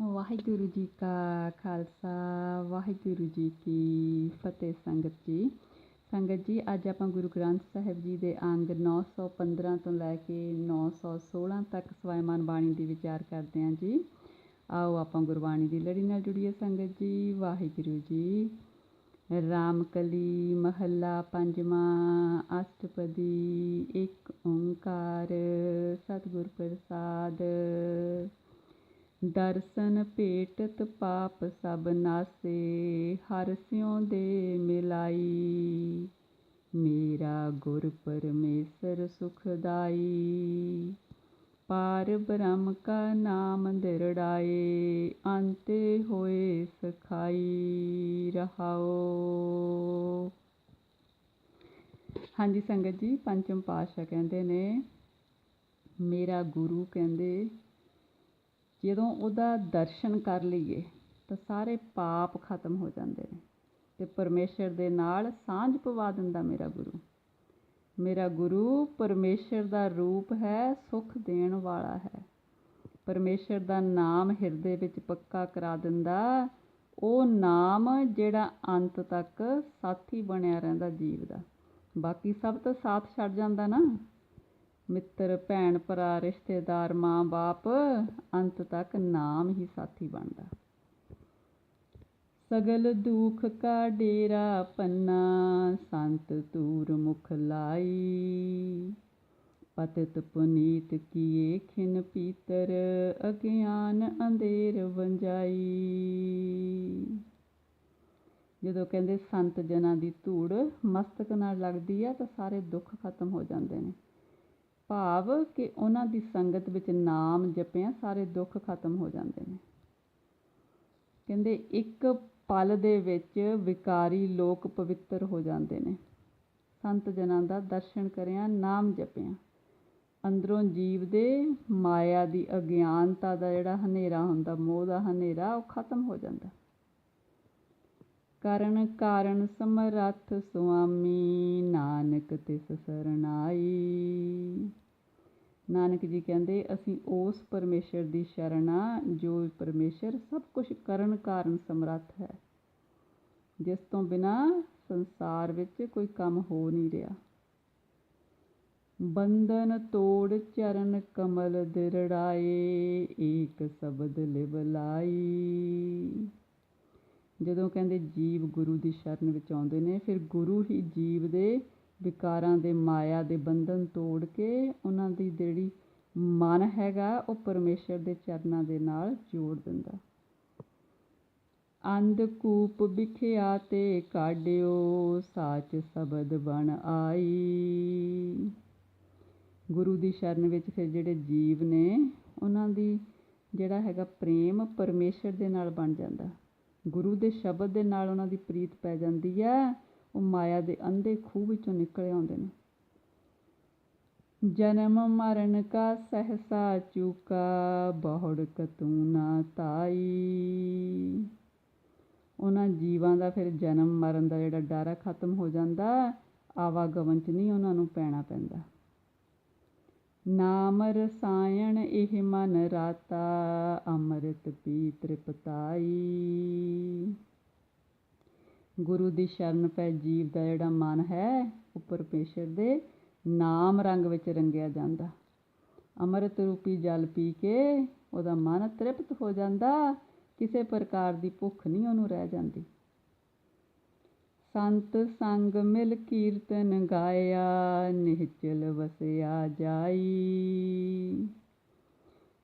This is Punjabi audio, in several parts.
ਵਾਹਿਗੁਰੂ ਜੀ ਕਾ ਖਾਲਸਾ, ਵਾਹਿਗੁਰੂ ਜੀ ਕੀ ਫਤਿਹ। ਸੰਗਤ ਜੀ ਸੰਗਤ ਜੀ, ਅੱਜ ਆਪਾਂ ਗੁਰੂ ਗ੍ਰੰਥ ਸਾਹਿਬ ਜੀ ਦੇ ਅੰਗ 915 ਤੋਂ ਲੈ ਕੇ 916 ਤੱਕ ਸਵੈਮਾਨ ਬਾਣੀ ਦੀ ਵਿਚਾਰ ਕਰਦੇ ਹਾਂ ਜੀ। ਆਓ ਆਪਾਂ ਗੁਰਬਾਣੀ ਦੀ ਲੜੀ ਨਾਲ ਜੁੜੀਏ ਸੰਗਤ ਜੀ। ਵਾਹਿਗੁਰੂ ਜੀ ਰਾਮਕਲੀ ਮਹੱਲਾ ਪੰਜਵਾਂ, ਅਸ਼ਟਪਦੀ ਇੱਕ ਓੰਕਾਰ, ਸਤਿਗੁਰ ਪ੍ਰਸਾਦ। ਦਰਸ਼ਨ ਭੇਟਤ ਪਾਪ ਸਭ ਨਾਸੇ, ਹਰ ਸਿਉ ਦੇ ਮਿਲਾਈ। ਮੇਰਾ ਗੁਰ ਪਰਮੇਸ਼ਰ ਸੁਖਦਾਈ। ਪਾਰ ਬ੍ਰਹਮ ਕਾ ਨਾਮ ਦਿਰੜਾਏ, ਅੰਤੇ ਹੋਏ ਸਖਾਈ ਰਹਾਓ। ਹਾਂਜੀ ਸੰਗਤ ਜੀ, ਪੰਚਮ ਪਾਤਸ਼ਾਹ ਕਹਿੰਦੇ ਨੇ, ਮੇਰਾ ਗੁਰੂ ਕਹਿੰਦੇ ਜਦੋਂ ਉਹਦਾ ਦਰਸ਼ਨ ਕਰ ਲਈਏ, ਤਾਂ ਸਾਰੇ ਪਾਪ ਖਤਮ ਹੋ ਜਾਂਦੇ ਨੇ ਤੇ ਪਰਮੇਸ਼ਰ ਦੇ ਨਾਲ ਸਾਂਝ ਪਵਾ ਦਿੰਦਾ ਮੇਰਾ ਗੁਰੂ। ਮੇਰਾ ਗੁਰੂ ਪਰਮੇਸ਼ਰ ਦਾ ਰੂਪ ਹੈ, ਸੁਖ ਦੇਣ ਵਾਲਾ ਹੈ। ਪਰਮੇਸ਼ਰ ਦਾ ਨਾਮ ਹਿਰਦੇ ਵਿੱਚ ਪੱਕਾ ਕਰਾ ਦਿੰਦਾ। ਉਹ ਨਾਮ ਜਿਹੜਾ ਅੰਤ ਤੱਕ ਸਾਥੀ ਬਣਿਆ ਰਹਿੰਦਾ ਜੀਵ ਦਾ। ਬਾਕੀ ਸਭ ਤਾਂ ਸਾਥ ਛੱਡ ਜਾਂਦਾ ਨਾ। ਮਿੱਤਰ, ਭੈਣ, ਭਰਾ, ਰਿਸ਼ਤੇਦਾਰ ਮਾਂ-ਬਾਪ ਅੰਤ ਤੱਕ ਨਾਮ ਹੀ ਸਾਥੀ ਬਣਦਾ। ਸਗਲ ਦੁਖ ਕਾ ਡੇਰਾ ਪੰਨਾ, ਸੰਤ ਤੂਰ ਮੁਖ ਲਾਈ। ਪਤਿਤ ਪੁਨੀਤ ਕੀਏ ਖਿਨ ਪੀਤਰ, ਅਗਿਆਨ ਅੰਧੇਰ ਵੰਜਾਈ। ਜਦੋਂ ਕਹਿੰਦੇ ਸੰਤ ਜਨਾਂ ਦੀ ਧੂੜ ਮਸਤਕ ਨਾਲ ਲੱਗਦੀ ਆ, ਤਾਂ ਸਾਰੇ ਦੁੱਖ ਖਤਮ ਹੋ ਜਾਂਦੇ ਨੇ। ਭਾਵ ਕਿ ਉਹਨਾਂ ਦੀ ਸੰਗਤ ਵਿੱਚ ਨਾਮ ਜਪਿਆ, ਸਾਰੇ ਦੁੱਖ ਖਤਮ ਹੋ ਜਾਂਦੇ ਨੇ। ਕਹਿੰਦੇ ਇੱਕ ਪਲ ਦੇ ਵਿੱਚ ਵਿਕਾਰੀ ਲੋਕ ਪਵਿੱਤਰ ਹੋ ਜਾਂਦੇ ਨੇ। ਸੰਤ ਜਨਾਂ ਦਾ ਦਰਸ਼ਨ ਕਰਿਆ, ਨਾਮ ਜਪਿਆ। ਅੰਦਰੋਂ ਜੀਵ ਦੇ ਮਾਇਆ ਦੀ ਅਗਿਆਨਤਾ ਦਾ ਜਿਹੜਾ ਹਨੇਰਾ ਹੁੰਦਾ, ਮੋਹ ਦਾ ਹਨੇਰਾ, ਉਹ ਖਤਮ ਹੋ ਜਾਂਦਾ। ਕਰਨ ਕਾਰਨ ਸਮਰੱਥ ਸੁਆਮੀ, ਨਾਨਕ ਤਿਸ ਸਰਣਾਈ। ਨਾਨਕ ਜੀ ਕਹਿੰਦੇ, ਅਸੀਂ ਉਸ ਪਰਮੇਸ਼ਰ ਦੀ ਸ਼ਰਨ ਆ, ਜੋ ਪਰਮੇਸ਼ਰ ਸਭ ਕੁਝ ਕਰਨ ਕਾਰਨ ਸਮਰੱਥ ਹੈ। ਜਿਸ ਤੋਂ ਬਿਨਾ ਸੰਸਾਰ ਵਿੱਚ ਕੋਈ ਕੰਮ ਹੋ ਨਹੀਂ ਰਿਹਾ। ਬੰਧਨ ਤੋੜ ਚਰਨ ਕਮਲ ਦਿਰੜਾਏ, ਏਕ ਸ਼ਬਦ ਲਿਵਲਾਈ ਜਦੋਂ ਕਹਿੰਦੇ ਜੀਵ ਗੁਰੂ ਦੀ ਸ਼ਰਨ ਵਿੱਚ ਆਉਂਦੇ ਨੇ, ਫਿਰ ਗੁਰੂ ਹੀ ਜੀਵ ਦੇ ਵਿਕਾਰਾਂ ਦੇ ਮਾਇਆ ਦੇ ਬੰਧਨ ਤੋੜ ਕੇ ਉਹਨਾਂ ਦੀ ਜਿਹੜੀ ਮਨ ਹੈਗਾ, ਉਹ ਪਰਮੇਸ਼ਰ ਦੇ ਚਰਨਾਂ ਦੇ ਨਾਲ ਜੋੜ ਦਿੰਦਾ। ਅੰਧ ਕੂਪ ਵਿਖਿਆ ਤੇ ਕਾਢਿਓ, ਸਾਚ ਸ਼ਬਦ ਬਣ ਆਈ। ਗੁਰੂ ਦੀ ਸ਼ਰਨ ਵਿੱਚ ਫਿਰ ਜਿਹੜੇ ਜੀਵ ਨੇ, ਉਹਨਾਂ ਦੀ ਜਿਹੜਾ ਹੈਗਾ ਪ੍ਰੇਮ ਪਰਮੇਸ਼ਰ ਦੇ ਨਾਲ ਬਣ ਜਾਂਦਾ। ਗੁਰੂ ਦੇ ਸ਼ਬਦ ਦੇ ਨਾਲ ਉਹਨਾਂ ਦੀ ਪ੍ਰੀਤ ਪੈ ਜਾਂਦੀ ਹੈ। ਉਹ ਮਾਇਆ ਦੇ ਅੰਧੇ ਖੂਹ ਵਿੱਚੋਂ ਨਿਕਲ ਆਉਂਦੇ ਨੇ। ਜਨਮ ਮਰਨ ਕਾ ਸਹਸਾ ਚੁਕਾ ਬਹੁੜ ਕਤੂ ਤਾਈ। ਉਹਨਾਂ ਜੀਵਾਂ ਦਾ ਫਿਰ ਜਨਮ ਮਰਨ ਦਾ ਜਿਹੜਾ ਡਰ ਖਤਮ ਹੋ ਜਾਂਦਾ, ਆਵਾਗਮਨ ਚ ਨਹੀਂ ਉਹਨਾਂ ਨੂੰ ਪੈਣਾ ਪੈਂਦਾ। ਨਾਮ ਰਸਾਇਣ ਇਹ ਮਨ ਰਾਤਾ, ਅੰਮ੍ਰਿਤ ਪੀ ਤ੍ਰਿਪਤਾਈ। ਗੁਰੂ ਦੀ ਸ਼ਰਨ ਪੈ ਜੀਵ ਦਾ ਜਿਹੜਾ ਮਨ ਹੈ ਉਹ ਪਰਮੇਸ਼ਰ ਦੇ ਨਾਮ ਰੰਗ ਵਿੱਚ ਰੰਗਿਆ ਜਾਂਦਾ। ਅੰਮ੍ਰਿਤ ਰੂਪੀ ਜਲ ਪੀ ਕੇ ਉਹਦਾ ਮਨ ਤ੍ਰਿਪਤ ਹੋ ਜਾਂਦਾ, ਕਿਸੇ ਪ੍ਰਕਾਰ ਦੀ ਭੁੱਖ ਨਹੀਂ ਉਹਨੂੰ ਰਹਿ ਜਾਂਦੀ। ਸੰਤ ਸੰਗ ਮਿਲ ਕੀਰਤਨ ਗਾਇਆ, ਨਿਹਚਲ ਵਸਿਆ ਜਾਈ।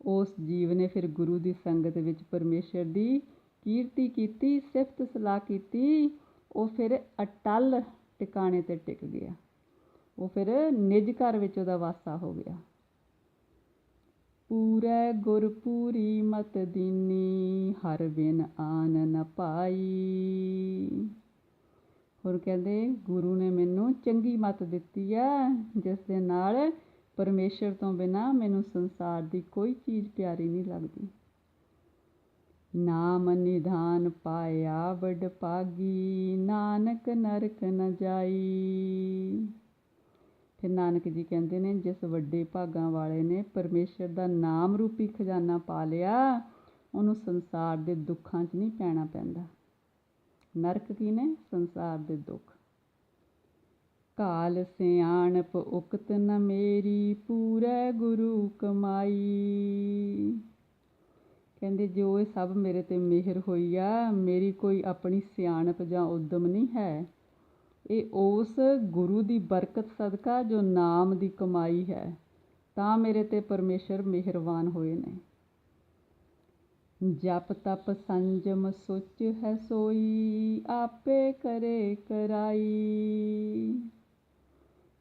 ਉਸ ਜੀਵ ਨੇ ਫਿਰ ਗੁਰੂ ਦੀ ਸੰਗਤ ਵਿੱਚ ਪਰਮੇਸ਼ਰ ਦੀ ਕੀਰਤੀ ਕੀਤੀ, ਸਿਫਤ ਸਲਾਹ ਕੀਤੀ ਉਹ ਫਿਰ ਅਟਲ ਟਿਕਾਣੇ ਤੇ ਟਿਕ ਗਿਆ। ਉਹ ਫਿਰ ਨਿਜ ਘਰ ਵਿੱਚ ਉਹਦਾ ਵਾਸਾ ਹੋ ਗਿਆ। ਪੂਰੇ ਗੁਰ ਪੂਰੀ ਮਤ ਦੀਨੀ, ਹਰ ਬਿਨ ਆਨ ਨ ਪਾਈ। ਹੋਰ ਕਹਿੰਦੇ, ਗੁਰੂ ਨੇ ਮੈਨੂੰ ਚੰਗੀ ਮਤ ਦਿੱਤੀ ਆ ਜਿਸ ਦੇ ਨਾਲ ਪਰਮੇਸ਼ਰ ਤੋਂ ਬਿਨਾ ਮੈਨੂੰ ਸੰਸਾਰ ਦੀ ਕੋਈ ਚੀਜ਼ ਪਿਆਰੀ ਨਹੀਂ ਲੱਗਦੀ। ਨਾਮ ਨਿਧਾਨ ਪਾਇਆ ਵਡ ਪਾਗੀ, ਨਾਨਕ ਨਰਕ ਨ ਜਾਈ। ਫਿਰ ਨਾਨਕ ਜੀ ਕਹਿੰਦੇ ਨੇ, ਜਿਸ ਵੱਡੇ ਭਾਗਾਂ ਵਾਲੇ ਨੇ ਪਰਮੇਸ਼ਰ ਦਾ ਨਾਮ ਰੂਪੀ ਖਜ਼ਾਨਾ ਪਾ ਲਿਆ, ਉਹਨੂੰ ਸੰਸਾਰ ਦੇ ਦੁੱਖਾਂ 'ਚ ਨਹੀਂ ਪੈਣਾ ਪੈਂਦਾ। ਨਰਕ ਕੀ ਨੇ? ਸੰਸਾਰ ਦੇ ਦੁੱਖ। ਕਾਲ ਸਿਆਣਪ ਉਕਤ ਨ ਮੇਰੀ, ਪੂਰੇ ਗੁਰੂ ਕਮਾਈ। ਕਹਿੰਦੇ, ਜੋ ਇਹ ਸਭ ਮੇਰੇ ਤੇ ਮਿਹਰ ਹੋਈ ਆ, ਮੇਰੀ ਕੋਈ ਆਪਣੀ ਸਿਆਣਪ ਜਾਂ ਉਦਮ ਨਹੀਂ ਹੈ। ਇਹ ਉਸ ਗੁਰੂ ਦੀ ਬਰਕਤ ਸਦਕਾ ਜੋ ਨਾਮ ਦੀ ਕਮਾਈ ਹੈ, ਤਾਂ ਮੇਰੇ ਤੇ ਪਰਮੇਸ਼ਰ ਮਿਹਰਬਾਨ ਹੋਏ ਨੇ। ਜਪ ਤਪ ਸੰਜਮ ਸੁਚ ਹੈ ਸੋਈ, ਆਪੇ ਕਰੇ ਕਰਾਈ।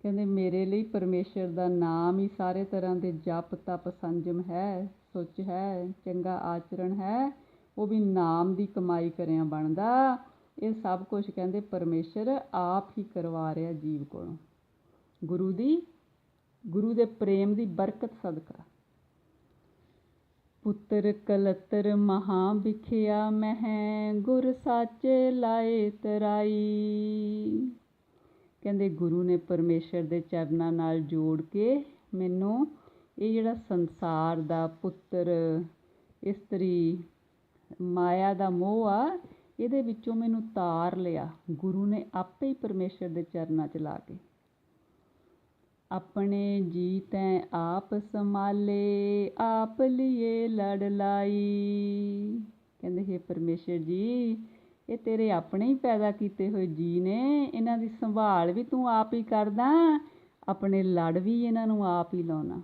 ਕਹਿੰਦੇ, ਮੇਰੇ ਲਈ ਪਰਮੇਸ਼ਰ ਦਾ ਨਾਮ ਹੀ ਸਾਰੇ ਤਰ੍ਹਾਂ ਦੇ ਜਪ ਤਪ ਸੰਜਮ ਹੈ ਸੁਚ ਹੈ, ਚੰਗਾ ਆਚਰਣ ਹੈ, ਉਹ ਵੀ ਨਾਮ ਦੀ ਕਮਾਈ ਕਰਿਆ ਬਣਦਾ। ਇਹ ਸਭ ਕੁਝ ਕਹਿੰਦੇ ਪਰਮੇਸ਼ਰ ਆਪ ਹੀ ਕਰਵਾ ਰਿਹਾ ਜੀਵ ਕੋਲੋਂ। ਗੁਰੂ ਦੀ, ਗੁਰੂ ਦੇ ਪ੍ਰੇਮ ਦੀ ਬਰਕਤ ਸਦਕਾ। ਪੁੱਤਰ ਕਲਤਰ ਮਹਾ ਵਿਖਿਆ ਮਹਿ, ਗੁਰ ਸਾਚੇ ਲਾਏ ਤਰਾਈ। ਕਹਿੰਦੇ ਗੁਰੂ ਨੇ ਪਰਮੇਸ਼ਰ ਦੇ ਚਰਨਾਂ ਨਾਲ ਜੋੜ ਕੇ ਮੈਨੂੰ ਇਹ ਜਿਹੜਾ ਸੰਸਾਰ ਦਾ ਪੁੱਤਰ ਇਸਤਰੀ ਮਾਇਆ ਦਾ ਮੋਹ ਆ, ਇਹਦੇ ਵਿੱਚੋਂ ਮੈਨੂੰ ਤਾਰ ਲਿਆ। ਗੁਰੂ ਨੇ ਆਪੇ ਹੀ ਪਰਮੇਸ਼ਰ ਦੇ ਚਰਨਾਂ 'ਚ ਲਾ ਕੇ। ਆਪਣੇ ਜੀ ਤੈ ਆਪ ਸੰਭਾਲੇ, ਆਪ ਲਿਏ ਲੜ ਲਾਈ। ਕਹਿੰਦੇ, ਹੈ ਪਰਮੇਸ਼ਰ ਜੀ, ਇਹ ਤੇਰੇ ਆਪਣੇ ਹੀ ਪੈਦਾ ਕੀਤੇ ਹੋਏ ਜੀ ਨੇ। ਇਹਨਾਂ ਦੀ ਸੰਭਾਲ ਵੀ ਤੂੰ ਆਪ ਹੀ ਕਰਦਾ, ਆਪਣੇ ਲੜ ਵੀ ਇਹਨਾਂ ਨੂੰ ਆਪ ਹੀ ਲਾਉਣਾ।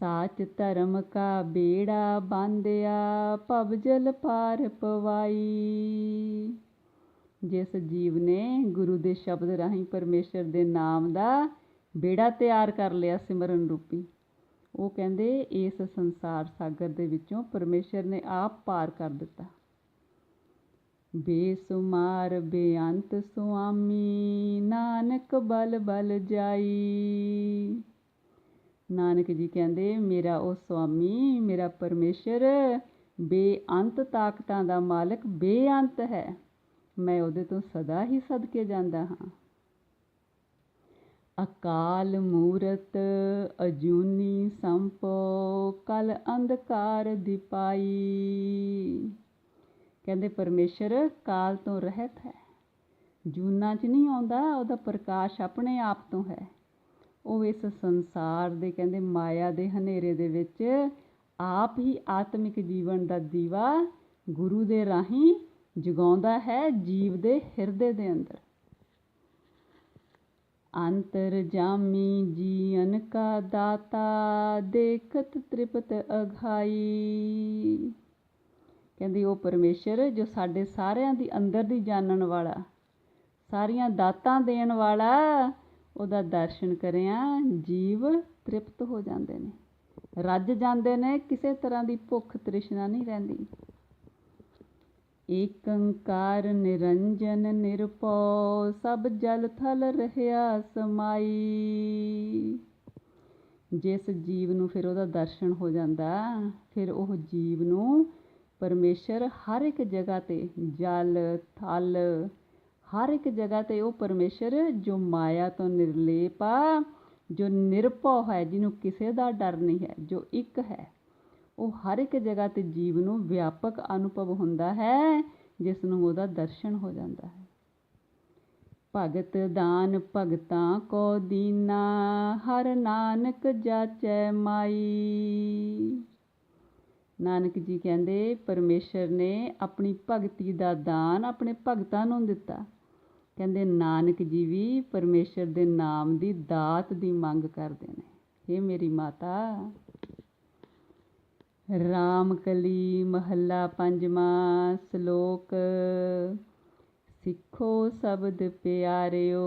ਸਾਚ ਧਰਮ ਕਾ ਬੇੜਾ ਬਾਂਧਿਆ, ਭਵ ਜਲ ਪਾਰ ਪਵਾਈ। ਜਿਸ ਜੀਵ ਨੇ ਗੁਰੂ ਦੇ ਸ਼ਬਦ ਰਾਹੀਂ ਪਰਮੇਸ਼ਰ ਦੇ ਨਾਮ ਦਾ ਬੇੜਾ ਤਿਆਰ ਕਰ ਲਿਆ ਸਿਮਰਨ ਰੂਪੀ, ਉਹ ਕਹਿੰਦੇ ਇਸ ਸੰਸਾਰ ਸਾਗਰ ਦੇ ਵਿੱਚੋਂ ਪਰਮੇਸ਼ਰ ਨੇ ਆਪ ਪਾਰ ਕਰ ਦਿੱਤਾ। ਬੇਸੁਮਾਰ ਬੇਅੰਤ ਸੁਆਮੀ, ਨਾਨਕ ਬਲ ਬਲ ਜਾਈ। ਨਾਨਕ ਜੀ ਕਹਿੰਦੇ, ਮੇਰਾ ਉਹ ਸੁਆਮੀ, ਮੇਰਾ ਪਰਮੇਸ਼ਰ, ਬੇਅੰਤ ਤਾਕਤਾਂ ਦਾ ਮਾਲਕ ਬੇਅੰਤ ਹੈ। ਮੈਂ ਉਹਦੇ ਤੋਂ ਸਦਾ ਹੀ ਸਦਕੇ ਜਾਂਦਾ ਹਾਂ। ਅਕਾਲ ਮੂਰਤ ਅਜੂਨੀ ਸੰਪੋ, ਕਲ ਅੰਧਕਾਰ ਦਿਪਾਈ। ਕਹਿੰਦੇ, ਪਰਮੇਸ਼ਰ ਕਾਲ ਤੋਂ ਰਹਿਤ ਹੈ। ਜੂਨਾ 'ਚ ਨਹੀਂ ਆਉਂਦਾ, ਉਹਦਾ ਪ੍ਰਕਾਸ਼ ਆਪਣੇ ਆਪ ਤੋਂ ਹੈ। ਉਹ ਇਸ ਸੰਸਾਰ ਦੇ ਕਹਿੰਦੇ ਮਾਇਆ ਦੇ ਹਨੇਰੇ ਦੇ ਵਿੱਚ ਆਪ ਹੀ ਆਤਮਿਕ ਜੀਵਨ ਦਾ ਦੀਵਾ ਗੁਰੂ ਦੇ ਰਾਹੀਂ ਜਗਾਉਂਦਾ ਹੈ ਜੀਵ ਦੇ ਹਿਰਦੇ ਦੇ ਅੰਦਰ। ਅੰਤਰ ਜਾਮੀ ਜੀਵਨ ਕਾ ਦਾਤਾ, ਦੇਖਤ ਤ੍ਰਿਪਤ ਅਘਾਈ ਕਹਿੰਦੀ ਉਹ ਪਰਮੇਸ਼ਰ ਜੋ ਸਾਡੇ ਸਾਰਿਆਂ ਦੀ ਅੰਦਰ ਦੀ ਜਾਣਨ ਵਾਲਾ, ਸਾਰੀਆਂ ਦਾਤਾਂ ਦੇਣ ਵਾਲਾ ਉਹਦਾ ਦਰਸ਼ਨ ਕਰਿਆ, ਜੀਵ ਤ੍ਰਿਪਤ ਹੋ ਜਾਂਦੇ ਨੇ। ਰੱਜ ਜਾਂਦੇ ਨੇ, ਕਿਸੇ ਤਰ੍ਹਾਂ ਦੀ ਭੁੱਖ ਤ੍ਰਿਸ਼ਨਾ ਨਹੀਂ ਰਹਿੰਦੀ। ਏਕੰਕਾਰ ਨਿਰੰਜਨ ਨਿਰਪਉ ਸਭ ਜਲ ਥਲ ਰਹਿਆ ਸਮਾਈ। ਜਿਸ ਜੀਵ ਨੂੰ ਫਿਰ ਉਹਦਾ ਦਰਸ਼ਨ ਹੋ ਜਾਂਦਾ, ਫਿਰ ਉਹ ਜੀਵ ਨੂੰ ਪਰਮੇਸ਼ਰ ਹਰ ਇੱਕ ਜਗ੍ਹਾ ਤੇ ਜਲ, ਥਲ ਹਰ ਇੱਕ ਜਗ੍ਹਾ ਤੇ ਉਹ ਪਰਮੇਸ਼ਰ ਜੋ ਮਾਇਆ ਤੋਂ ਨਿਰਲੇਪ ਆ, ਜੋ ਨਿਰਭਉ ਹੈ, ਜਿਹਨੂੰ ਕਿਸੇ ਦਾ ਡਰ ਨਹੀਂ ਹੈ, ਜੋ ਇੱਕ ਹੈ, ਉਹ ਹਰ ਇੱਕ ਜਗ੍ਹਾ ਤੇ ਜੀਵ ਨੂੰ ਵਿਆਪਕ ਅਨੁਭਵ ਹੁੰਦਾ ਹੈ, ਜਿਸ ਨੂੰ ਉਹਦਾ ਦਰਸ਼ਨ ਹੋ ਜਾਂਦਾ ਹੈ। ਭਗਤ ਦਾਨ ਭਗਤਾਂ ਕੋ ਦੀਨਾ, ਹਰ ਨਾਨਕ ਜਾਚੈ ਮਾਈ। ਨਾਨਕ ਜੀ ਕਹਿੰਦੇ, ਪਰਮੇਸ਼ਰ ਨੇ ਆਪਣੀ ਭਗਤੀ ਦਾ ਦਾਨ ਆਪਣੇ ਭਗਤਾਂ ਨੂੰ ਦਿੱਤਾ। ਕਹਿੰਦੇ, ਨਾਨਕ ਜੀ ਵੀ ਪਰਮੇਸ਼ਰ ਦੇ ਨਾਮ ਦੀ ਦਾਤ ਦੀ ਮੰਗ ਕਰਦੇ ਨੇ। ਇਹ ਮੇਰੀ ਮਾਤਾ, ਰਾਮਕਲੀ ਮਹੱਲਾ ਪੰਜਵਾਂ ਸ਼ਲੋਕ, ਸਿੱਖੋ ਸ਼ਬਦ ਪਿਆਰਿਓ,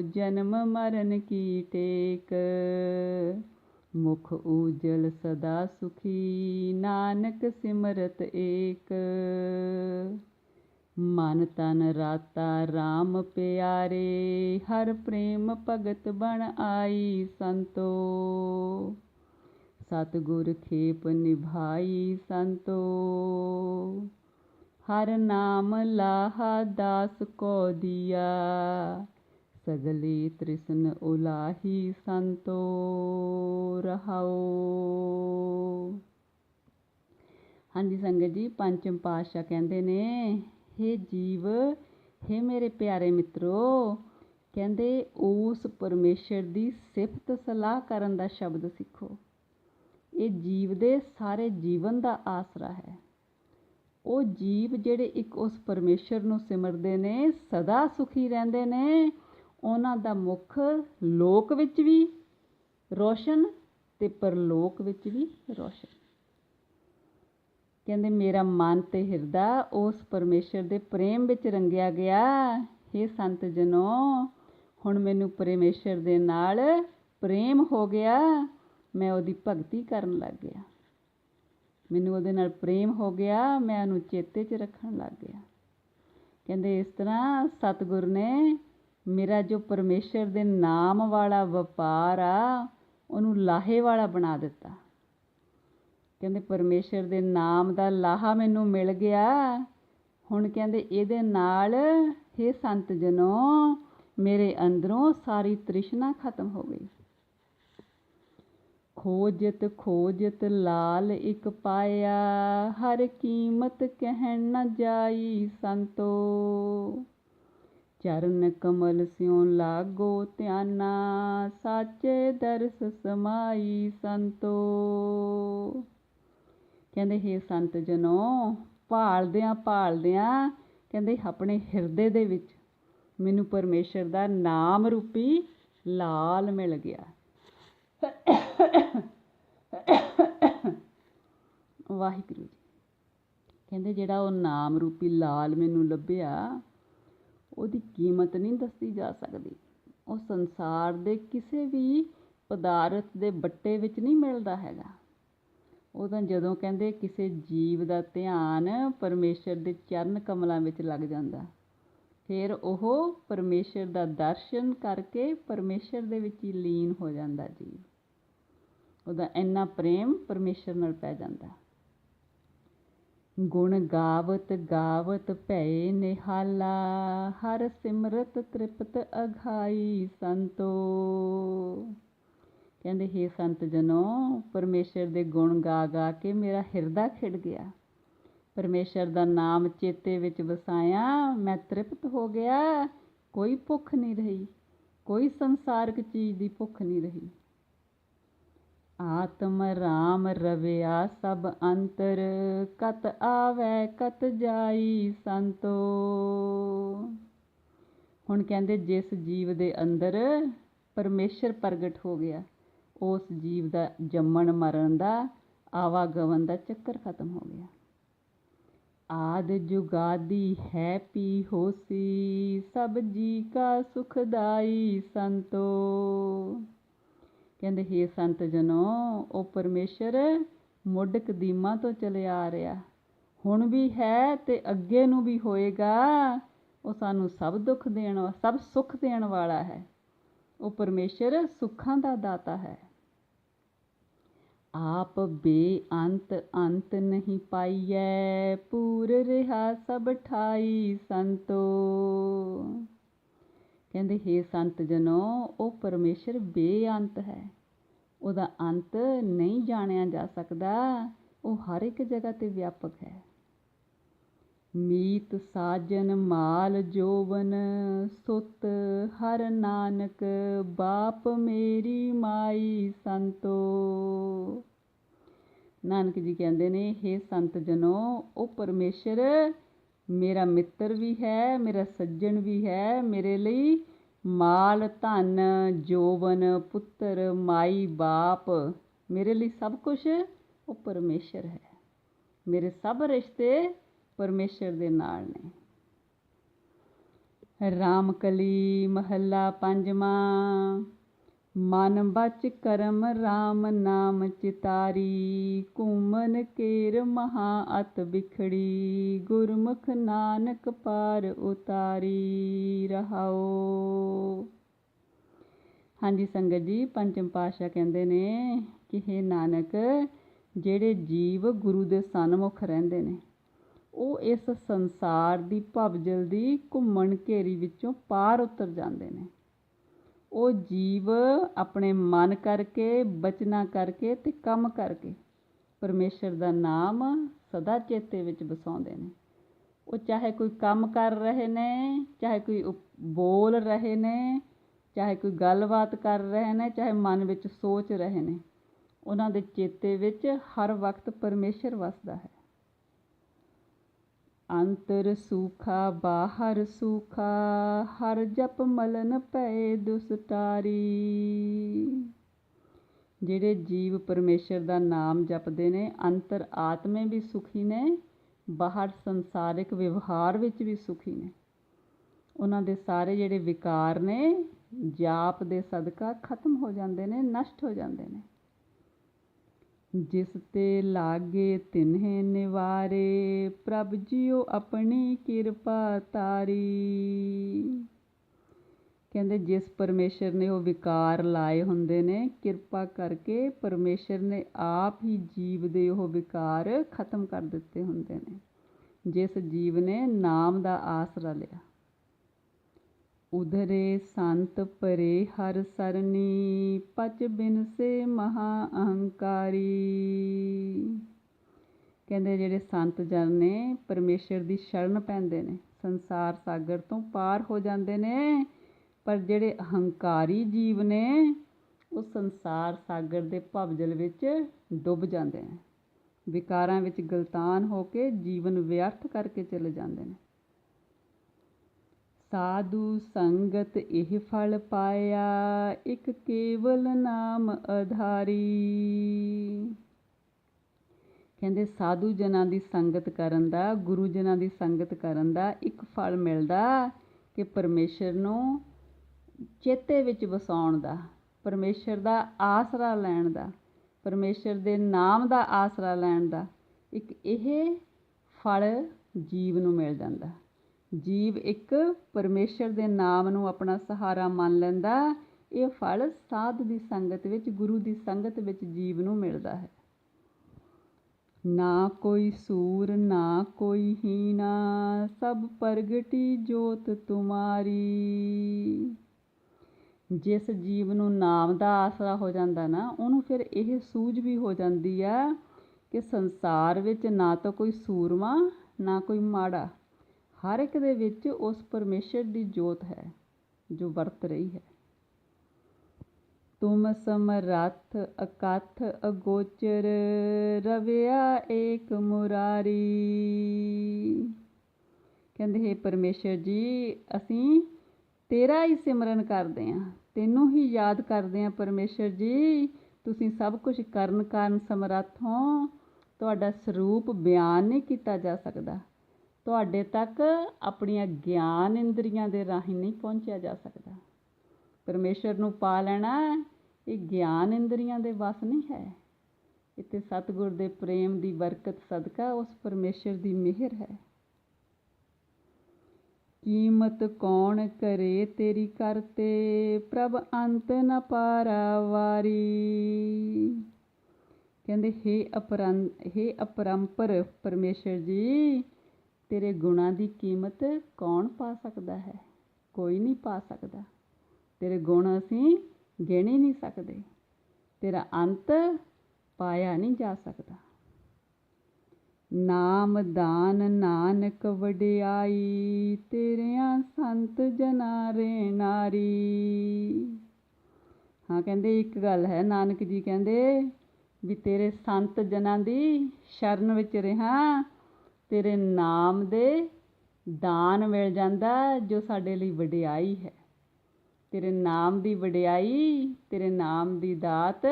ਜਨਮ ਮਰਨ ਕੀ ਟੇਕ। ਮੁਖ ਉਜਲ ਸਦਾ ਸੁਖੀ, ਨਾਨਕ ਸਿਮਰਤ ਏਕ। ਮਨ ਤਨ ਰਾਤਾ RAM ਪਿਆਰੇ, ਹਰ ਪ੍ਰੇਮ ਭਗਤ ਬਣ ਆਈ ਸੰਤੋ। ਸਤਿਗੁਰ ਖੇਪ ਨਿਭਾਈ ਸੰਤੋ। ਹਰ ਨਾਮ ਲਾਹਾ ਦਾਸ ਕੋ ਦਿਆ, ਸਗਲੇ ਤ੍ਰਿਸ਼ਨ ਉਲਾਹੀ ਸੰਤੋ ਰਹਾਓ। ਹਾਂਜੀ ਸੰਗਤ ਜੀ, ਪੰਚਮ ਪਾਤਸ਼ਾਹ ਕਹਿੰਦੇ ਨੇ ਹੇ ਜੀਵ। ਹੇ ਮੇਰੇ ਪਿਆਰੇ ਮਿੱਤਰੋ, ਕਹਿੰਦੇ ਉਸ ਪਰਮੇਸ਼ਰ ਦੀ ਸਿਫਤ ਸਲਾਹ ਕਰਨ ਦਾ ਸ਼ਬਦ ਸਿੱਖੋ। ਇਹ ਜੀਵ ਦੇ ਸਾਰੇ ਜੀਵਨ ਦਾ ਆਸਰਾ ਹੈ। ਉਹ ਜੀਵ ਜਿਹੜੇ ਇੱਕ ਉਸ ਪਰਮੇਸ਼ਰ ਨੂੰ ਸਿਮਰਦੇ ਨੇ, ਸਦਾ ਸੁਖੀ ਰਹਿੰਦੇ ਨੇ। ਉਹਨਾਂ ਦਾ ਮੁਖ ਲੋਕ ਵਿੱਚ ਵੀ ਰੋਸ਼ਨ ਤੇ ਪਰਲੋਕ ਵਿੱਚ ਵੀ ਰੋਸ਼ਨ। ਕਹਿੰਦੇ, ਮੇਰਾ ਮਨ ਤੇ ਹਿਰਦਾ ਉਸ ਪਰਮੇਸ਼ਰ ਦੇ ਪ੍ਰੇਮ ਵਿੱਚ ਰੰਗਿਆ ਗਿਆ। हे ਸੰਤ ਜਨੋ, ਹੁਣ ਮੈਨੂੰ ਪਰਮੇਸ਼ਰ ਦੇ ਨਾਲ ਪ੍ਰੇਮ ਹੋ ਗਿਆ। ਮੈਂ ਉਹਦੀ ਭਗਤੀ ਕਰਨ ਲੱਗ ਗਿਆ। ਮੈਨੂੰ ਉਹਦੇ ਨਾਲ ਪ੍ਰੇਮ ਹੋ ਗਿਆ। ਮੈਂ ਉਹਨੂੰ ਚੇਤੇ 'ਚ ਰੱਖਣ ਲੱਗ ਗਿਆ। ਕਹਿੰਦੇ, ਇਸ ਤਰ੍ਹਾਂ ਸਤਿਗੁਰ ਨੇ ਮੇਰਾ ਜੋ ਪਰਮੇਸ਼ਰ ਦੇ ਨਾਮ ਵਾਲਾ ਵਪਾਰ ਆ, ਉਹਨੂੰ ਲਾਹੇ ਵਾਲਾ ਬਣਾ ਦਿੱਤਾ। ਕਹਿੰਦੇ ਪਰਮੇਸ਼ਰ ਦੇ ਨਾਮ ਦਾ ਲਾਹਾ ਮੈਨੂੰ ਮਿਲ ਗਿਆ। ਹੁਣ ਕਹਿੰਦੇ ਇਹਦੇ ਨਾਲ हे ਸੰਤ ਜਨੋ, ਮੇਰੇ ਅੰਦਰੋਂ ਸਾਰੀ ਤ੍ਰਿਸ਼ਨਾ ਖਤਮ ਹੋ ਗਈ। ਖੋਜਤ ਖੋਜਤ ਲਾਲ ਇੱਕ ਪਾਇਆ, ਹਰ ਕੀਮਤ ਕਹਿਣ ਨ ਜਾਈ ਸੰਤੋ। ਚਰਨ ਕਮਲ ਸਿਉ ਲਾਗੋ ਧਿਆਨਾ, ਸਾਚੇ ਦਰਸ ਸਮਾਈ ਸੰਤੋ। ਕਹਿੰਦੇ, ਹੇ ਸੰਤ ਜਨੋ, ਭਾਲਦਿਆਂ ਭਾਲਦਿਆਂ ਕਹਿੰਦੇ, ਆਪਣੇ ਹਿਰਦੇ ਦੇ ਵਿੱਚ ਮੈਨੂੰ ਪਰਮੇਸ਼ਰ ਦਾ ਨਾਮ ਰੂਪੀ ਲਾਲ ਮਿਲ ਗਿਆ। ਵਾਹਿਗੁਰੂ ਜੀ। ਕਹਿੰਦੇ, ਜਿਹੜਾ ਉਹ ਨਾਮ ਰੂਪੀ ਲਾਲ ਮੈਨੂੰ ਲੱਭਿਆ, ਉਹਦੀ ਕੀਮਤ ਨਹੀਂ ਦੱਸੀ ਜਾ ਸਕਦੀ। ਉਹ ਸੰਸਾਰ ਦੇ ਕਿਸੇ ਵੀ ਪਦਾਰਥ ਦੇ ਬੱਟੇ ਵਿੱਚ ਨਹੀਂ ਮਿਲਦਾ ਹੈਗਾ। ਉਹ ਤਾਂ ਜਦੋਂ ਕਹਿੰਦੇ ਕਿਸੇ ਜੀਵ ਦਾ ਧਿਆਨ ਪਰਮੇਸ਼ਰ ਦੇ ਚਰਨ ਕਮਲਾਂ ਵਿੱਚ ਲੱਗ ਜਾਂਦਾ। ਫਿਰ ਉਹ ਪਰਮੇਸ਼ਰ ਦਾ ਦਰਸ਼ਨ ਕਰਕੇ ਪਰਮੇਸ਼ਰ ਦੇ ਵਿੱਚ ਹੀ ਲੀਨ ਹੋ ਜਾਂਦਾ ਜੀਵ। ਉਹਦਾ ਇੰਨਾ ਪ੍ਰੇਮ ਪਰਮੇਸ਼ਰ ਨਾਲ ਪੈ ਜਾਂਦਾ। ਗੁਣ ਗਾਵਤ ਗਾਵਤ ਭੈ ਨਿਹਾਲਾ, ਹਰ ਸਿਮਰਤ ਤ੍ਰਿਪਤ ਅਘਾਈ ਸੰਤੋ। ਕਹਿੰਦੇ, ਹੇ ਸੰਤ ਜਨੋ, ਪਰਮੇਸ਼ਰ ਦੇ ਗੁਣ ਗਾ ਗਾ ਕੇ ਮੇਰਾ ਹਿਰਦਾ ਖਿੜ ਗਿਆ। ਪਰਮੇਸ਼ਰ ਦਾ ਨਾਮ ਚੇਤੇ ਵਿੱਚ ਵਸਾਇਆ, ਮੈਂ ਤ੍ਰਿਪਤ ਹੋ ਗਿਆ, ਕੋਈ ਭੁੱਖ ਨਹੀਂ ਰਹੀ, ਕੋਈ ਸੰਸਾਰਕ ਚੀਜ਼ ਦੀ ਭੁੱਖ ਨਹੀਂ ਰਹੀ। ਆਤਮ ਰਾਮ ਰਵਿਆ ਸਭ ਅੰਤਰ, ਕਤ ਆਵੈ, ਕਤ ਜਾਈ ਸੰਤੋ। ਹੁਣ ਕਹਿੰਦੇ, ਜਿਸ ਜੀਵ ਦੇ ਅੰਦਰ ਪਰਮੇਸ਼ਰ ਪ੍ਰਗਟ ਹੋ ਗਿਆ ਉਸ ਜੀਵ ਦਾ ਜੰਮਣ ਮਰਨ ਦਾ ਆਵਾਗਮਨ ਦਾ ਚੱਕਰ ਖਤਮ ਹੋ ਗਿਆ। ਆਦ ਜੁਗਾਦੀ ਹੈ ਪੀ ਹੋਸੀ, ਸਭ ਜੀ ਕਾ ਸੁਖਦਾਈ ਸੰਤੋ। ਕਹਿੰਦੇ, ਹੇ ਸੰਤ ਜਨੋ, ਉਹ ਪਰਮੇਸ਼ਰ ਮੁੱਢ ਕਦੀਮਾ ਤੋਂ ਚਲੇ ਆ ਰਿਹਾ। ਹੁਣ ਵੀ ਹੈ ਤੇ ਅੱਗੇ ਨੂੰ ਵੀ ਹੋਏਗਾ। ਉਹ ਸਾਨੂੰ ਸਭ ਦੁੱਖ ਦੇਣ, ਸਭ ਸੁੱਖ ਦੇਣ ਵਾਲਾ ਹੈ। ਉਹ ਪਰਮੇਸ਼ਰ ਸੁੱਖਾਂ ਦਾ ਦਾਤਾ ਹੈ। ਆਪ ਬੇਅੰਤ ਅੰਤ ਨਹੀਂ ਪਾਈਐ, ਪੂਰ ਰਿਹਾ ਸਭ ਠਾਈ ਸੰਤੋ। ਕਹਿੰਦੇ, ਹੇ ਸੰਤ ਜਨੋ, ਉਹ ਪਰਮੇਸ਼ਰ ਬੇਅੰਤ ਹੈ। ਉਹਦਾ ਅੰਤ ਨਹੀਂ ਜਾਣਿਆ ਜਾ ਸਕਦਾ, ਉਹ ਹਰ ਇੱਕ ਜਗ੍ਹਾ ਤੇ ਵਿਆਪਕ ਹੈ। ਮੀਤ ਸਾਜਨ, ਮਾਲ ਜੋਵਨ, ਸੁਤ ਹਰ ਨਾਨਕ, ਬਾਪ ਮੇਰੀ ਮਾਈ ਸੰਤੋ। ਨਾਨਕ ਜੀ ਕਹਿੰਦੇ ਨੇ हे ਸੰਤ ਜਨੋ, ਉਹ ਪਰਮੇਸ਼ਰ ਮੇਰਾ ਮਿੱਤਰ ਵੀ ਹੈ, ਮੇਰਾ ਸੱਜਣ ਵੀ ਹੈ, ਮੇਰੇ ਲਈ ਮਾਲ, ਧਨ, ਜੋਵਨ, ਪੁੱਤਰ, ਮਾਈ, ਬਾਪ, ਮੇਰੇ ਲਈ ਸਭ ਕੁਝ ਉਹ ਪਰਮੇਸ਼ਰ ਹੈ। ਮੇਰੇ ਸਭ ਰਿਸ਼ਤੇ ਪਰਮੇਸ਼ਰ ਦੇ ਨਾਲ ਨੇ। ਰਾਮਕਲੀ ਮਹੱਲਾ ਪੰਜਵਾਂ। ਮਨ ਬਚ ਕਰਮ RAM ਨਾਮ ਚਿਤਾਰੀ, ਘੁੰਮਨ ਕੇਰ ਮਹਾ ਅਤ ਬਿਖੜੀ, ਗੁਰਮੁਖ ਨਾਨਕ ਪਾਰ ਉਤਾਰੀ ਰਹਾਓ ਹਾਂਜੀ ਸੰਗਤ ਜੀ, ਪੰਚਮ ਪਾਸ਼ਾ ਕਹਿੰਦੇ ਨੇ ਕਿ हे ਨਾਨਕ, ਜਿਹੜੇ ਜੀਵ ਗੁਰੂ ਦੇ ਸਨਮੁਖ ਰਹਿੰਦੇ ਨੇ, ਉਹ ਇਸ ਸੰਸਾਰ ਦੀ ਭਵਜਲ ਦੀ ਘੁੰਮਣ ਘੇਰੀ ਵਿੱਚੋਂ ਪਾਰ ਉਤਰ ਜਾਂਦੇ ਨੇ। ਉਹ ਜੀਵ ਆਪਣੇ ਮਨ ਕਰਕੇ, ਬਚਨਾ ਕਰਕੇ ਅਤੇ ਕੰਮ ਕਰਕੇ ਪਰਮੇਸ਼ਰ ਦਾ ਨਾਮ ਸਦਾ ਚੇਤੇ ਵਿੱਚ ਵਸਾਉਂਦੇ ਨੇ। ਉਹ ਚਾਹੇ ਕੋਈ ਕੰਮ ਕਰ ਰਹੇ ਨੇ, ਚਾਹੇ ਕੋਈ ਬੋਲ ਰਹੇ ਨੇ, ਚਾਹੇ ਕੋਈ ਗੱਲਬਾਤ ਕਰ ਰਹੇ ਨੇ, ਚਾਹੇ ਮਨ ਵਿੱਚ ਸੋਚ ਰਹੇ ਨੇ, ਉਹਨਾਂ ਦੇ ਚੇਤੇ ਵਿੱਚ ਹਰ ਵਕਤ ਪਰਮੇਸ਼ਰ ਵਸਦਾ ਹੈ। ਅੰਤਰ ਸੂਖਾ, ਬਾਹਰ ਸੂਖਾ, ਹਰ ਜਪ ਮਲਨ ਪਏ ਦੁਸਤਾਰੀ। ਜਿਹੜੇ ਜੀਵ ਪਰਮੇਸ਼ਰ ਦਾ ਨਾਮ ਜਪਦੇ ਨੇ, ਅੰਤਰ ਆਤਮੇ ਵੀ ਸੁਖੀ ਨੇ, ਬਾਹਰ ਸੰਸਾਰਿਕ ਵਿਵਹਾਰ ਵਿੱਚ ਵੀ ਸੁਖੀ ਨੇ। ਉਹਨਾਂ ਦੇ ਸਾਰੇ ਜਿਹੜੇ ਵਿਕਾਰ ਨੇ, ਜਾਪ ਦੇ ਸਦਕਾ ਖਤਮ ਹੋ ਜਾਂਦੇ ਨੇ, ਨਸ਼ਟ ਹੋ ਜਾਂਦੇ ਨੇ। ਜਿਸ ਤੇ ਲਾਗੇ ਤਿਨਹਿ ਨਿਵਾਰੇ, ਪ੍ਰਭ ਜੀਓ ਆਪਣੀ ਕਿਰਪਾ ਤਾਰੀ। ਕਹਿੰਦੇ ਜਿਸ ਪਰਮੇਸ਼ਰ ਨੇ ਉਹ ਵਿਕਾਰ ਲਾਏ ਹੁੰਦੇ ਨੇ, ਕਿਰਪਾ ਕਰਕੇ ਪਰਮੇਸ਼ਰ ਨੇ ਆਪ ਹੀ ਜੀਵ ਦੇ ਉਹ ਵਿਕਾਰ ਖਤਮ ਕਰ ਦਿੱਤੇ ਹੁੰਦੇ ਨੇ। ਜਿਸ ਜੀਵ ਨੇ ਨਾਮ ਦਾ ਆਸਰਾ ਲਿਆ। ਉਧਰੇ ਸੰਤ ਪਰੇ ਹਰ ਸਰਨੀ, ਪਚ ਬਿਨ ਸੇ ਮਹਾ ਅਹੰਕਾਰੀ। ਕਹਿੰਦੇ ਜਿਹੜੇ ਸੰਤ ਜਨ ਨੇ, ਪਰਮੇਸ਼ਰ ਦੀ ਸ਼ਰਨ ਪੈਂਦੇ ਨੇ, ਸੰਸਾਰ ਸਾਗਰ ਤੋਂ ਪਾਰ ਹੋ ਜਾਂਦੇ ਨੇ, ਪਰ ਜਿਹੜੇ ਅਹੰਕਾਰੀ ਜੀਵ ਨੇ, ਉਹ ਸੰਸਾਰ ਸਾਗਰ ਦੇ ਭਵਜਲ ਵਿੱਚ ਡੁੱਬ ਜਾਂਦੇ ਨੇ। ਵਿਕਾਰਾਂ ਵਿੱਚ ਗਲਤਾਨ ਹੋ ਕੇ ਜੀਵਨ ਵਿਅਰਥ ਕਰਕੇ ਚਲੇ ਜਾਂਦੇ ਨੇ। ਸਾਧੂ ਸੰਗਤ ਇਹ ਫਲ ਪਾਇਆ, ਇੱਕ ਕੇਵਲ ਨਾਮ ਆਧਾਰੀ ਕਹਿੰਦੇ ਸਾਧੂ ਜਨਾਂ ਦੀ ਸੰਗਤ ਕਰਨ ਦਾ, ਗੁਰੂ ਜਨਾਂ ਦੀ ਸੰਗਤ ਕਰਨ ਦਾ ਇੱਕ ਫਲ ਮਿਲਦਾ ਕਿ ਪਰਮੇਸ਼ਰ ਨੂੰ ਚੇਤੇ ਵਿੱਚ ਵਸਾਉਣ ਦਾ, ਪਰਮੇਸ਼ਰ ਦਾ ਆਸਰਾ ਲੈਣ ਦਾ, ਪਰਮੇਸ਼ਰ ਦੇ ਨਾਮ ਦਾ ਆਸਰਾ ਲੈਣ ਦਾ, ਇੱਕ ਇਹ ਫਲ ਜੀਵ ਨੂੰ ਮਿਲ ਜਾਂਦਾ। ਜੀਵ ਇੱਕ ਪਰਮੇਸ਼ਰ ਦੇ ਨਾਮ ਨੂੰ ਆਪਣਾ ਸਹਾਰਾ ਮੰਨ ਲੈਂਦਾ ਇਹ ਫਲ ਸਾਧ ਦੀ ਸੰਗਤ ਵਿੱਚ, ਗੁਰੂ ਦੀ ਸੰਗਤ ਵਿੱਚ ਜੀਵ ਨੂੰ ਮਿਲਦਾ ਹੈ। ਨਾ ਕੋਈ ਸੂਰ, ਨਾ ਕੋਈ ਹੀਣਾ, ਸਭ ਪ੍ਰਗਟੀ ਜੋਤ ਤੁਮਾਰੀ। ਜਿਸ ਜੀਵ ਨੂੰ ਨਾਮ ਦਾ ਆਸਰਾ ਹੋ ਜਾਂਦਾ ਨਾ, ਉਹਨੂੰ ਫਿਰ ਇਹ ਸੂਝ ਵੀ ਹੋ ਜਾਂਦੀ ਆ ਕਿ ਸੰਸਾਰ ਵਿੱਚ ਨਾ ਤਾਂ ਕੋਈ ਸੂਰਮਾ, ਨਾ ਕੋਈ ਮਾੜਾ। ਹਰ ਇੱਕ ਦੇ ਵਿੱਚ ਉਸ ਪਰਮੇਸ਼ਰ ਦੀ ਜੋਤ ਹੈ, ਜੋ ਵਰਤ ਰਹੀ ਹੈ। ਤੁਮ ਸਮਰੱਥ ਅਕਥ ਅਗੋਚਰ ਰਵਿਆ ਏਕ ਮੁਰਾਰੀ। ਕਹਿੰਦੇ, ਹੈ ਪਰਮੇਸ਼ਰ ਜੀ, ਅਸੀਂ ਤੇਰਾ ਹੀ ਸਿਮਰਨ ਕਰਦੇ ਆਂ ਤੈਨੂੰ ਹੀ ਯਾਦ ਕਰਦੇ ਆਂ ਪਰਮੇਸ਼ਰ ਜੀ। ਤੁਸੀਂ ਸਭ ਕੁਝ ਕਰਨ ਕਾਰਨ ਸਮਰੱਥ ਹੋ। ਤੁਹਾਡਾ ਸਰੂਪ ਬਿਆਨ ਨਹੀਂ ਕੀਤਾ ਜਾ ਸਕਦਾ। ਤੁਹਾਡੇ ਤੱਕ ਆਪਣੀਆਂ ਗਿਆਨ ਇੰਦਰੀਆਂ ਦੇ ਰਾਹੀਂ ਨਹੀਂ ਪਹੁੰਚਿਆ ਜਾ ਸਕਦਾ। ਪਰਮੇਸ਼ਰ ਨੂੰ ਪਾ ਲੈਣਾ ਇਹ ਗਿਆਨ ਇੰਦਰੀਆਂ ਦੇ ਵਸ ਨਹੀਂ ਹੈ। ਇਹ ਤੇ ਸਤਿਗੁਰ ਦੇ ਪ੍ਰੇਮ ਦੀ ਬਰਕਤ ਸਦਕਾ ਉਸ ਪਰਮੇਸ਼ਰ ਦੀ ਮਿਹਰ ਹੈ। ਕੀਮਤ ਕੌਣ ਕਰੇ ਤੇਰੀ ਕਰਤੇ ਪ੍ਰਭ ਅੰਤ ਨ ਪਾਰਾਵਾਰੀ ਕਹਿੰਦੇ, ਹੇ ਅਪਰੰ, ਹੇ ਅਪਰੰਪਰ ਪਰਮੇਸ਼ਰ ਜੀ ਤੇਰੇ ਗੁਣਾਂ ਦੀ ਕੀਮਤ ਕੌਣ ਪਾ ਸਕਦਾ ਹੈ? ਕੋਈ ਨਹੀਂ ਪਾ ਸਕਦਾ। ਤੇਰੇ ਗੁਣ ਅਸੀਂ ਗਿਣ ਨਹੀਂ ਸਕਦੇ। ਤੇਰਾ ਅੰਤ ਪਾਇਆ ਨਹੀਂ ਜਾ ਸਕਦਾ। ਨਾਮ ਦਾਨ ਨਾਨਕ ਵਡਿਆਈ, ਤੇਰਿਆਂ ਸੰਤ ਜਨਾ ਰੇ ਨਾਰੀ। ਹਾਂ, ਕਹਿੰਦੇ ਇੱਕ ਗੱਲ ਹੈ, ਨਾਨਕ ਜੀ ਕਹਿੰਦੇ ਵੀ ਤੇਰੇ ਸੰਤ ਜਨਾਂ ਦੀ ਸ਼ਰਨ ਵਿੱਚ ਰਹਾ। ਤੇਰੇ ਨਾਮ ਦੇ ਦਾਨ ਮਿਲ ਜਾਂਦਾ ਜੋ ਸਾਡੇ ਲਈ ਵਡਿਆਈ ਹੈ। ਤੇਰੇ ਨਾਮ ਦੀ ਵਡਿਆਈ, ਤੇਰੇ ਨਾਮ ਦੀ ਦਾਤ,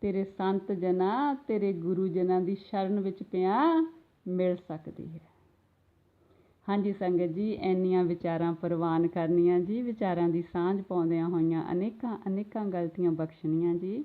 ਤੇਰੇ ਸੰਤ ਜਨਾਂ, ਤੇਰੇ ਗੁਰੂ ਜਨਾਂ ਦੀ ਸ਼ਰਨ ਵਿੱਚ ਪਿਆ ਮਿਲ ਸਕਦੀ ਹੈ। ਹਾਂਜੀ ਸੰਗਤ ਜੀ, ਇੰਨੀਆਂ ਵਿਚਾਰਾਂ ਪ੍ਰਵਾਨ ਕਰਨੀਆਂ ਜੀ, ਵਿਚਾਰਾਂ ਦੀ ਸਾਂਝ ਪਾਉਂਦਿਆਂ ਹੋਈਆਂ ਅਨੇਕਾਂ ਅਨੇਕਾਂ ਗਲਤੀਆਂ ਬਖਸ਼ਣੀਆਂ ਜੀ।